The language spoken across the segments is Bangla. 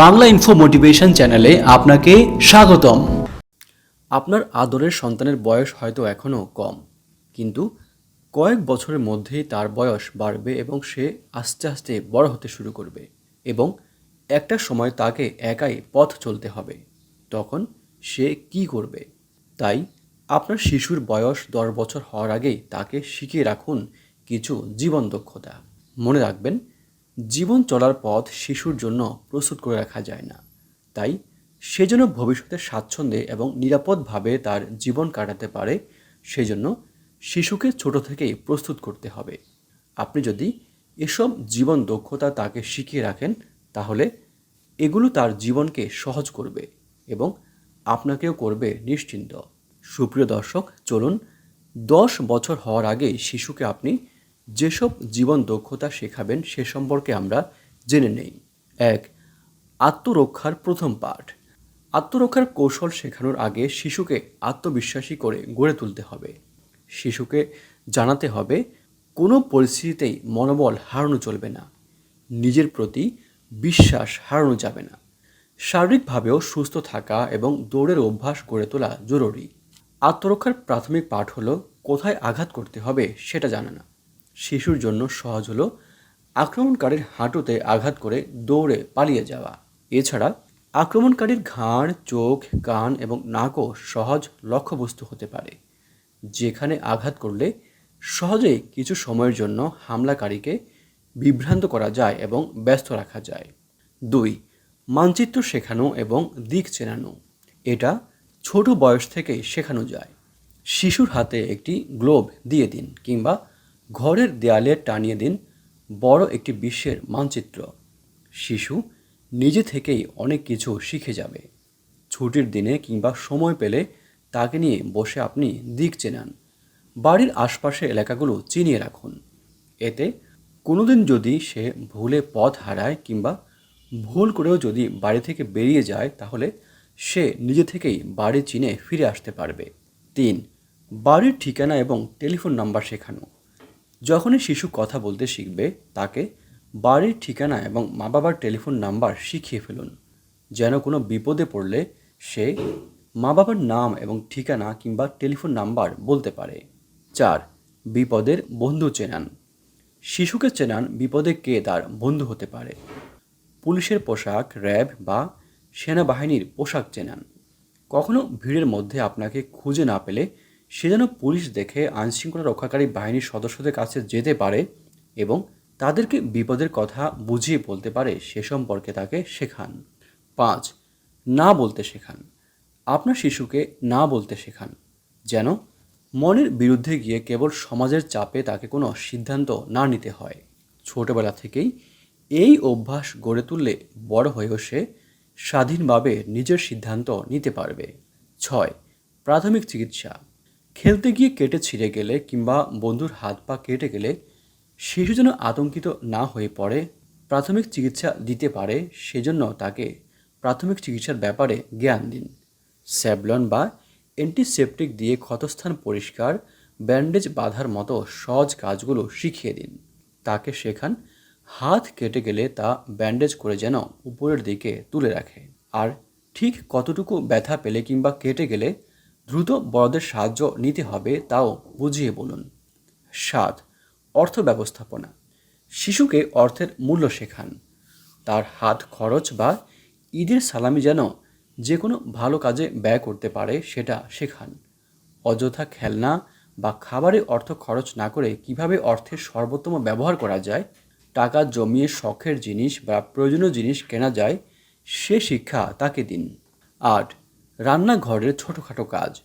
বাংলা ইনফো মোটিভেশন চ্যানেলে আপনাকে স্বাগতম। আপনার আদরের সন্তানের বয়স হয়তো এখনও কম, কিন্তু কয়েক বছরের মধ্যেই তার বয়স বাড়বে এবং সে আস্তে আস্তে বড় হতে শুরু করবে এবং একটা সময় তাকে একাই পথ চলতে হবে, তখন সে কি করবে? তাই আপনার শিশুর বয়স দশ বছর হওয়ার আগেই তাকে শিখিয়ে রাখুন কিছু জীবন দক্ষতা। মনে রাখবেন জীবন চলার পথ শিশুর জন্য প্রস্তুত করে রাখা যায় না। তাই সে যেন ভবিষ্যতে স্বাচ্ছন্দ্যে এবং নিরাপদভাবে তার জীবন কাটাতে পারে, সেজন্য শিশুকে ছোট থেকেই প্রস্তুত করতে হবে। আপনি যদি এসব জীবন দক্ষতা তাকে শিখিয়ে রাখেন, তাহলে এগুলো তার জীবনকে সহজ করবে এবং আপনাকেও করবে নিশ্চিন্ত। সুপ্রিয় দর্শক, চলুন, দশ বছর হওয়ার আগেই শিশুকে আপনি যেসব জীবন দক্ষতা শেখাবেন সে সম্পর্কে আমরা জেনে নেই। এক, আত্মরক্ষার প্রথম পাঠ। আত্মরক্ষার কৌশল শেখানোর আগে শিশুকে আত্মবিশ্বাসী করে গড়ে তুলতে হবে। শিশুকে জানাতে হবে, কোনো পরিস্থিতিতেই মনোবল হারানো চলবে না। নিজের প্রতি বিশ্বাস হারানো যাবে না। শারীরিকভাবেও সুস্থ থাকা এবং দৌড়ের অভ্যাস গড়ে তোলা জরুরি। আত্মরক্ষার প্রাথমিক পাঠ হলো, কোথায় আঘাত করতে হবে সেটা জানা না। শিশুর জন্য সহজ হলো আক্রমণকারীর হাঁটুতে আঘাত করে দৌড়ে পালিয়ে যাওয়া। এছাড়া আক্রমণকারীর ঘাড়, চোখ, কান এবং নাকও সহজ লক্ষ্যবস্তু হতে পারে, যেখানে আঘাত করলে সহজেই কিছু সময়ের জন্য হামলাকারীকে বিভ্রান্ত করা যায় এবং ব্যস্ত রাখা যায়। দুই, মানচিত্র শেখানো এবং দিক চেনানো। এটা ছোট বয়স থেকেই শেখানো যায়। শিশুর হাতে একটি গ্লোব দিয়ে দিন কিংবা ঘরের দেয়ালে টানিয়ে দিন বড় একটি বিশ্বের মানচিত্র। শিশু নিজে থেকেই অনেক কিছু শিখে যাবে। ছুটির দিনে কিংবা সময় পেলে তাকে নিয়ে বসে আপনি দিক চেনান। বাড়ির আশপাশের এলাকাগুলো চিনিয়ে রাখুন। এতে কোনোদিন যদি সে ভুলে পথ হারায় কিংবা ভুল করেও যদি বাড়ি থেকে বেরিয়ে যায়, তাহলে সে নিজে থেকেই বাড়ি চিনে ফিরে আসতে পারবে। তিন, বাড়ির ঠিকানা এবং টেলিফোন নাম্বার শেখানো। যখনই শিশু কথা বলতে শিখবে, তাকে বাড়ির ঠিকানা এবং মা বাবার টেলিফোন নাম্বার শিখিয়ে ফেলুন, যেন কোনো বিপদে পড়লে সে মা বাবার নাম এবং ঠিকানা কিংবা টেলিফোন নাম্বার বলতে পারে। চার, বিপদের বন্ধু চেনান। শিশুকে চেনান বিপদে কে তার বন্ধু হতে পারে। পুলিশের পোশাক, র্যাব বা সেনাবাহিনীর পোশাক চেনান। কখনো ভিড়ের মধ্যে আপনাকে খুঁজে না পেলে সে যেন পুলিশ দেখে আইনশৃঙ্খলা রক্ষাকারী বাহিনীর সদস্যদের কাছে যেতে পারে এবং তাদেরকে বিপদের কথা বুঝিয়ে বলতে পারে সে সম্পর্কে তাকে শেখান। পাঁচ, না বলতে শেখান। আপনার শিশুকে না বলতে শেখান, যেন মনের বিরুদ্ধে গিয়ে কেবল সমাজের চাপে তাকে কোনো সিদ্ধান্ত না নিতে হয়। ছোটবেলা থেকেই এই অভ্যাস গড়ে তুললে বড় হয়েও সে স্বাধীনভাবে নিজের সিদ্ধান্ত নিতে পারবে। ছয়, প্রাথমিক চিকিৎসা। খেলতে গিয়ে কেটে ছিঁড়ে গেলে কিংবা বন্ধুর হাত পা কেটে গেলে শিশু যেন আতঙ্কিত না হয়ে পড়ে, প্রাথমিক চিকিৎসা দিতে পারে, সেজন্য তাকে প্রাথমিক চিকিৎসার ব্যাপারে জ্ঞান দিন। স্যাবলন বা অ্যান্টিসেপটিক দিয়ে ক্ষতস্থান পরিষ্কার, ব্যান্ডেজ বাঁধার মতো সহজ কাজগুলো শিখিয়ে দিন। তাকে শেখান, হাত কেটে গেলে তা ব্যান্ডেজ করে যেন উপরের দিকে তুলে রাখে। আর ঠিক কতটুকু ব্যথা পেলে কিংবা কেটে গেলে দ্রুত বড়দের সাহায্য নিতে হবে তাও বুঝিয়ে বলুন। সাত, অর্থ ব্যবস্থাপনা। শিশুকে অর্থের মূল্য শেখান। তার হাত খরচ বা ঈদের সালামি যেন যে কোনো ভালো কাজে ব্যয় করতে পারে সেটা শেখান। অযথা খেলনা বা খাবারে অর্থ খরচ না করে কীভাবে অর্থের সর্বোত্তম ব্যবহার করা যায়, টাকা জমিয়ে শখের জিনিস বা প্রয়োজনীয় জিনিস কেনা যায়, সে শিক্ষা তাকে দিন। আট, রান্নাঘরের ছোটোখাটো কাজ।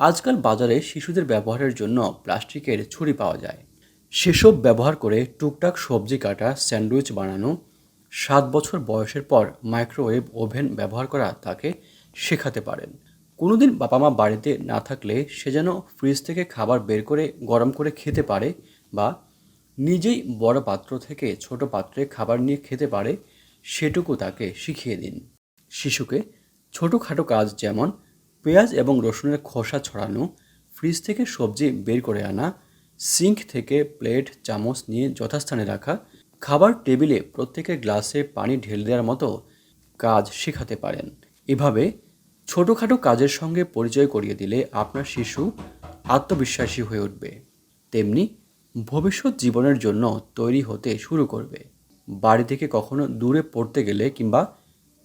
আজকাল বাজারে শিশুদের ব্যবহারের জন্য প্লাস্টিকের ছুরি পাওয়া যায়। সেসব ব্যবহার করে টুকটাক সবজি কাটা, স্যান্ডউইচ বানানো, সাত বছর বয়সের পর মাইক্রোওয়েভ ওভেন ব্যবহার করা তাকে শেখাতে পারেন। কোনোদিন বাবা মা বাড়িতে না থাকলে সে যেন ফ্রিজ থেকে খাবার বের করে গরম করে খেতে পারে বা নিজেই বড় পাত্র থেকে ছোট পাত্রে খাবার নিয়ে খেতে পারে, সেটুকু তাকে শিখিয়ে দিন। শিশুকে ছোটোখাটো কাজ যেমন পেঁয়াজ এবং রসুনের খোসা ছড়ানো, ফ্রিজ থেকে সবজি বের করে আনা, সিঙ্ক থেকে প্লেট, চামচ নিয়ে যথাস্থানে রাখা, খাবার টেবিলে প্রত্যেকের গ্লাসে পানি ঢেলে দেওয়ার মতো কাজ শেখাতে পারেন। এভাবে ছোটোখাটো কাজের সঙ্গে পরিচয় করিয়ে দিলে আপনার শিশু আত্মবিশ্বাসী হয়ে উঠবে। তেমনি ভবিষ্যৎ জীবনের জন্য তৈরি হতে শুরু করবে। বাড়ি থেকে কখনো দূরে পড়তে গেলে কিংবা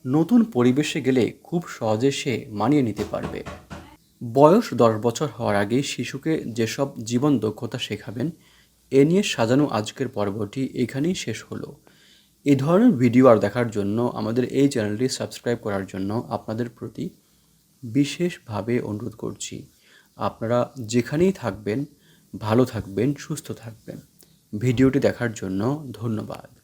নতুন পরিবেশে গেলে খুব সহজে সে মানিয়ে নিতে পারবে। বয়স দশ বছর হওয়ার আগেই শিশুকে যেসব জীবন দক্ষতা শেখাবেন, এ নিয়ে সাজানো আজকের পর্বটি এখানেই শেষ হলো। এই ধরনের ভিডিও আর দেখার জন্য আমাদের এই চ্যানেলটি সাবস্ক্রাইব করার জন্য আপনাদের প্রতি বিশেষভাবে অনুরোধ করছি। আপনারা যেখানেই থাকবেন, ভালো থাকবেন, সুস্থ থাকবেন। ভিডিওটি দেখার জন্য ধন্যবাদ।